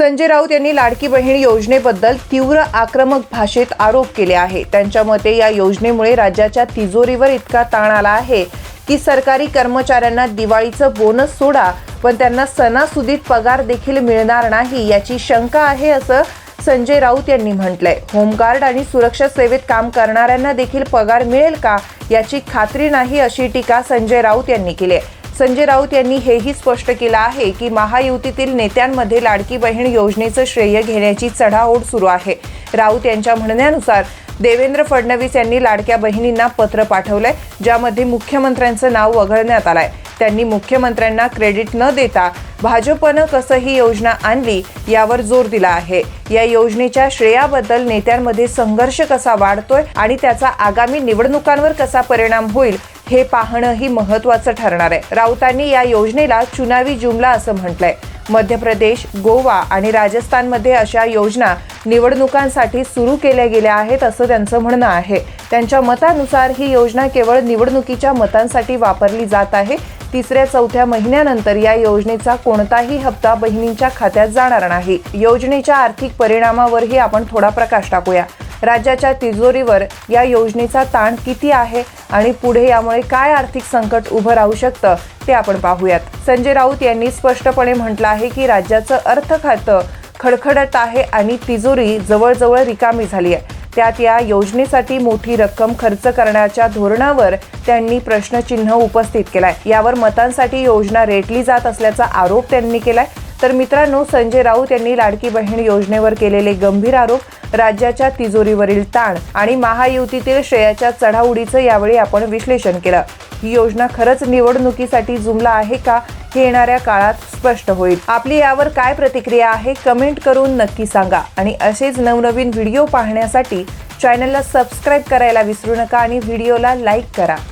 संजय राऊत यांनी लाडकी बहीण योजनेबद्दल तीव्र आक्रमक भाषेत आरोप केले आहे त्यांच्या मते या योजनेमुळे राज्याच्या तिजोरीवर इतका ताण आला आहे की सरकारी कर्मचाऱ्यांना दिवाळीचं बोनस सोडा पण त्यांना सणासुदीत पगार देखील मिळणार नाही याची शंका आहे असं संजय राऊत यांनी म्हटलंय. होमगार्ड आणि सुरक्षा सेवेत काम करणाऱ्यांना देखील पगार मिळेल का याची खात्री नाही अशी टीका संजय राऊत यांनी केली आहे. संजय राऊत यांनी हेही स्पष्ट केलं आहे की महायुतीतील नेत्यांमध्ये लाडकी बहीण योजनेचं श्रेय घेण्याची चढाओढ सुरू आहे. राऊत यांच्या म्हणण्यानुसार देवेंद्र फडणवीस यांनी लाडक्या बहिणींना पत्र पाठवलंय ज्यामध्ये मुख्यमंत्र्यांचं नाव वगळण्यात आलंय. त्यांनी मुख्यमंत्र्यांना क्रेडिट न देता भाजपनं कसं ही योजना आणली यावर जोर दिला आहे. या योजनेच्या श्रेयाबद्दल नेत्यांमध्ये संघर्ष कसा वाढतोय आणि त्याचा आगामी निवडणुकांवर कसा परिणाम होईल हे पाहणंही महत्वाचं ठरणार आहे. राऊतांनी या योजनेला चुनावी जुमला असं म्हटलंय. मध्य प्रदेश गोवा आणि राजस्थानमध्ये अशा योजना निवडणुकांसाठी सुरू केल्या गेल्या आहेत असं त्यांचं म्हणणं आहे. त्यांच्या मतानुसार ही योजना केवळ निवडणुकीच्या मतांसाठी वापरली जात आहे. तिसऱ्या चौथ्या महिन्यानंतर या योजनेचा कोणताही हप्ता बहिणींच्या खात्यात जाणार नाही. योजनेच्या आर्थिक परिणामावरही आपण थोडा प्रकाश टाकूया. राज्याच्या तिजोरीवर या योजनेचा ताण किती आहे आणि पुढे यामुळे काय आर्थिक संकट उभं राहू शकतं ते आपण पाहूयात. संजय राऊत यांनी स्पष्टपणे म्हटलं आहे की राज्याचं अर्थ खातं खडखडत आहे आणि तिजोरी जवळजवळ रिकामी झाली आहे. त्यात या योजनेसाठी मोठी रक्कम खर्च करण्याच्या धोरणावर त्यांनी प्रश्नचिन्ह उपस्थित केलाय. यावर मतांसाठी योजना रेटली जात असल्याचा आरोप त्यांनी केलाय. तर मित्रांनो संजय राऊत यांनी लाडकी बहीण योजनेवर केलेले गंभीर आरोप राज्याच्या तिजोरीवरील ताण आणि महायुतीतील श्रेयाच्या चढाउडीचं यावेळी आपण विश्लेषण केलं. ही योजना खरंच निवडणुकीसाठी जुमला आहे का हे येणाऱ्या काळात स्पष्ट होईल. आपली यावर काय प्रतिक्रिया आहे कमेंट करून नक्की सांगा. आणि असेच नवनवीन व्हिडिओ पाहण्यासाठी चॅनलला सबस्क्राईब करायला विसरू नका आणि व्हिडिओला लाईक करा.